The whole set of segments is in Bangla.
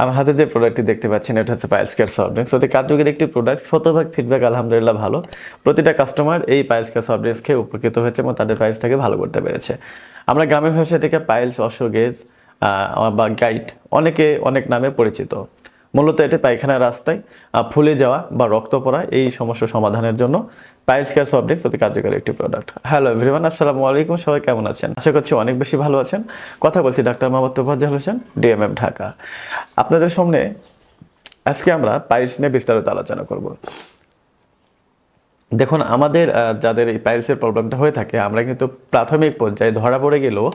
আমার হাতে যে প্রোডাক্টটি দেখতে পাচ্ছেন, এটা হচ্ছে পাইলস কেয়ার সফট ড্রিঙ্কস অতি কার্যকরী একটি প্রোডাক্ট শতভাগ ফিডব্যাক আলহামদুলিল্লাহ, ভালো। প্রতিটা কাস্টমার এই পাইলস কেয়ার সফট খেয়ে উপকৃত হয়েছে এবং তাদের প্রাইসটাকে ভালো করতে পেরেছে। আমরা গ্রামের ভাষায় এটাকে পাইলস অশোগেজ বা গাইড অনেকে অনেক নামে পরিচিত। মূলত এটা পায়খানার রাস্তায় ফুলে যাওয়া বা রক্ত পড়া এই সমস্যা সমাধানের জন্য পাইলস কেয়ার সবডেক্স অতি কার্যকরী একটি প্রোডাক্ট হ্যালো এভরিওয়ান আসসালামু আলাইকুম, সবাই কেমন আছেন? আশা করছি অনেক বেশি ভালো আছেন। কথা বলছি ডাক্তার মোহাম্মদ তোফাজ্জাল হোসেন ডিএমএম ঢাকা। আপনাদের সামনে আজকে আমরা পাইলস নিয়ে বিস্তারিত আলোচনা করব। দেখুন, আমাদের যাদের এই পাইলসের প্রবলেমটা হয়ে থাকে, আমরা কিন্তু প্রাথমিক পর্যায়ে ধরা পড়ে গেলেও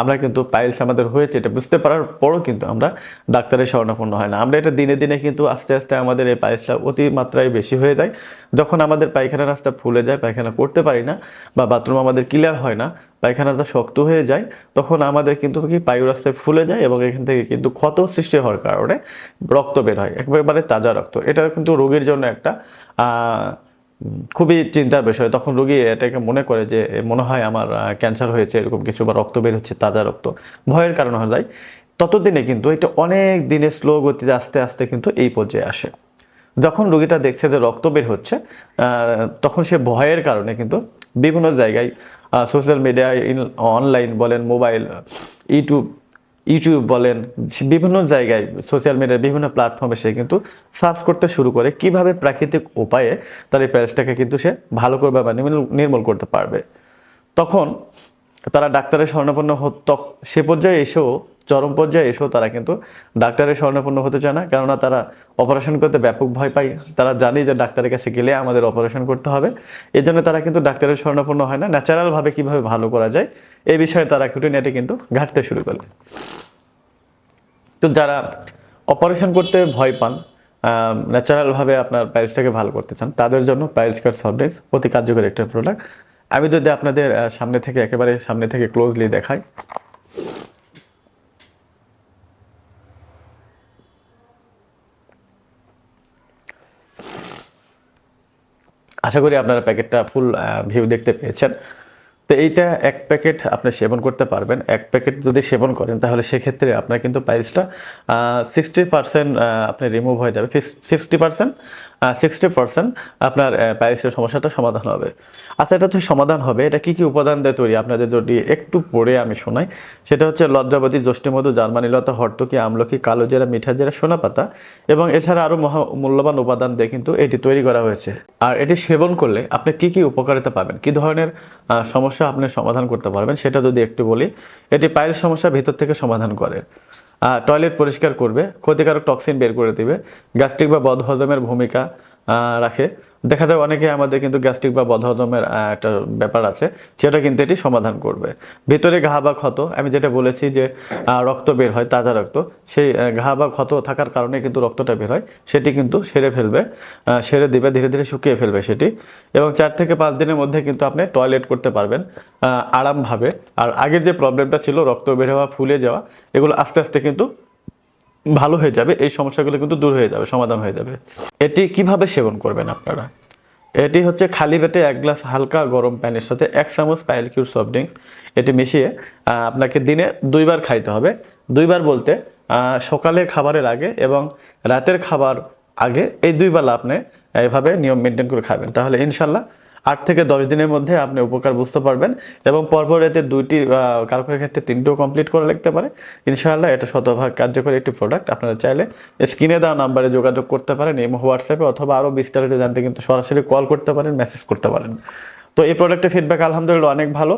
আমরা কিন্তু পাইলস আমাদের হয়েছে এটা বুঝতে পারার পরও কিন্তু আমরা ডাক্তারের শরণাপন্ন হয় না। আমরা এটা দিনে দিনে কিন্তু আস্তে আস্তে আমাদের এই পাইলসটা অতিমাত্রায় বেশি হয়ে যায়। যখন আমাদের পায়খানা রাস্তা ফুলে যায়, পায়খানা করতে পারি না বা বাথরুম আমাদের ক্লিয়ার হয় না, পায়খানাটা শক্ত হয়ে যায়, তখন আমাদের কিন্তু কি পায়ু রাস্তায় ফুলে যায় এবং এখান থেকে কিন্তু ক্ষত সৃষ্টি হওয়ার কারণে রক্ত বের হয়, একেবারে তাজা রক্ত। এটা কিন্তু রোগীর জন্য একটা খুবই চিন্তার বিষয়। তখন রোগী এটাকে মনে করে যে মনে হয় আমার ক্যান্সার হয়েছে, এরকম কিছু বা রক্ত বের হচ্ছে, তাজা রক্ত। ভয়ের কারণ হয়ে যায়। ততদিনে কিন্তু এটা অনেক দিনে স্লো গতিতে আস্তে আস্তে কিন্তু এই পর্যায়ে আসে। যখন রোগীটা দেখছে যে রক্ত বের হচ্ছে তখন সে ভয়ের কারণে কিন্তু বিভিন্ন জায়গায় সোশ্যাল মিডিয়ায় অনলাইন বলেন মোবাইল ইউটিউব ইউটিউব বলেন, বিভিন্ন জায়গায় সোশ্যাল মিডিয়ার বিভিন্ন প্ল্যাটফর্মে সে কিন্তু সার্চ করতে শুরু করে। কীভাবে প্রাকৃতিক উপায়ে তার এই প্যারেসটাকে কিন্তু সে ভালো করবে বা নির্মূল- করতে পারবে? তখন তারা ডাক্তারের স্বর্ণপন্ন সে পর্যায়ে এসেও চরম পর্যায়ে এসেও তারা কিন্তু ডাক্তারের স্বর্ণপন্ন হতে চায় না। কেননা তারা অপারেশন করতে ব্যাপক ভয় পায়। তারা জানে যে ডাক্তারের কাছে গেলে আমাদের অপারেশন করতে হবে। এই জন্য তারা কিন্তু ডাক্তারের স্বর্ণপন্ন হয় না। ন্যাচারালভাবে কীভাবে ভালো করা যায় এই বিষয়ে তারা খুঁটিনাটি কিন্তু ঘাটতে শুরু করে তো যারা অপারেশন করতে ভয় পান ন্যাচারালভাবে আপনার পাইলসটাকে ভালো করতে চান, তাদের জন্য পাইলস কার সফটড্রিঙ্কস অতি কার্যকরী একটা প্রোডাক্ট আমি যদি আপনাদের সামনে থেকে একেবারে সামনে থেকে ক্লোজলি দেখাই আশা করি আপনারা প্যাকেটটা ফুল ভিউ দেখতে পেয়েছেন। তো এইটা এক প্যাকেট আপনি সেবন করতে পারবেন। এক প্যাকেট যদি সেবন করেন তাহলে সেক্ষেত্রে আপনার কিন্তু পাইলসটা সিক্সটি পার্সেন্ট আপনি রিমুভ হয়ে যাবে। সিক্সটি পার্সেন্ট সিক্সটি পার্সেন্ট আপনার পাইলসের সমস্যাটা সমাধান হবে। আচ্ছা এটা তো সমাধান হবে। এটা কি কি উপাদান দিয়ে তৈরি? আপনাদের যদি একটু পড়ে আমি শোনাই। সেটা হচ্ছে লজ্জাবতী যষ্টিমধু জার্মানিলতা হর্তকি আমলকি কালো জেরা মিঠা জেরা সোনা পাতা এবং এছাড়া আরও মহা মূল্যবান উপাদান দিয়ে কিন্তু এটি তৈরি করা হয়েছে। আর এটি সেবন করলে আপনি কি কি উপকারিতা পাবেন? কি ধরনের আহ, সমস্যা আপনি সমাধান করতে পারবেন, সেটা যদি একটু বলি, এটি পায়ের সমস্যা ভিতর থেকে সমাধান করে। টয়লেট পরিষ্কার করবে, ক্ষতিকারক টক্সিন বের করে দিবে গ্যাস্ট্রিক বা বদহজমের ভূমিকা রাখে। দেখা যায় অনেকে আমাদের কিন্তু গ্যাস্ট্রিক বা বদহজমের একটা ব্যাপার আছে, সেটা কিন্তু এটি সমাধান করবে। ভিতরে ঘা বা ক্ষত, আমি যেটা বলেছি যে রক্ত বের হয়, তাজা রক্ত, সেই ঘা বা ক্ষত থাকার কারণে কিন্তু রক্তটা বের হয়, সেটি কিন্তু সেরে ফেলবে সেরে দিবে, ধীরে ধীরে শুকিয়ে ফেলবে সেটি। এবং চার থেকে পাঁচ দিনের মধ্যে কিন্তু আপনি টয়লেট করতে পারবেন আরামভাবে। আর আগের যে প্রবলেমটা ছিল, রক্ত বের হওয়া, ফুলে যাওয়া, এগুলো আস্তে আস্তে কিন্তু ভালো হয়ে যাবে, এই সমস্যাগুলো কিন্তু দূর হয়ে যাবে, সমাধান হয়ে যাবে। এটি কীভাবে সেবন করবেন আপনারা? এটি হচ্ছে খালি পেটে এক গ্লাস হালকা গরম পানির সাথে এক চামচ পাইল কিউর সফট ড্রিঙ্কস। এটি মিশিয়ে আপনাকে দিনে দুইবার খাইতে হবে। দুইবার বলতে সকালে খাবারের আগে এবং রাতের খাবার আগে এই দুই বেলা আপনি এভাবে নিয়ম মেনটেন করে খাবেন। তাহলে ইনশাল্লাহ আট থেকে দশ দিনের মধ্যে আপনি উপকার বুঝতে পারবেন এবং পরপর এতে দুইটি আহ, কারও কারও ক্ষেত্রে তিনটেও কমপ্লিট করে লিখতে পারে। ইনশাআল্লাহ এটা শতভাগ কার্যকরী একটি প্রোডাক্ট আপনারা চাইলে স্ক্রিনে দেওয়া নাম্বারে যোগাযোগ করতে পারেন এবং হোয়াটসঅ্যাপে অথবা আরও বিস্তারিত জানতে কিন্তু সরাসরি কল করতে পারেন মেসেজ করতে পারেন। তো এই প্রোডাক্টের ফিডব্যাক আলহামদুলিল্লাহ অনেক ভালো।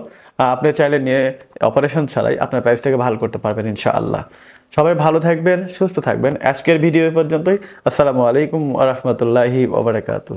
আপনি চাইলে নিয়ে অপারেশন ছাড়াই আপনার প্রাইসটাকে ভালো করতে পারবেন ইনশাআল্লাহ। সবাই ভালো থাকবেন সুস্থ থাকবেন। আজকের ভিডিও পর্যন্তই। আসসালামু আলাইকুম রহমতুল্লাহি ওবরাকাতু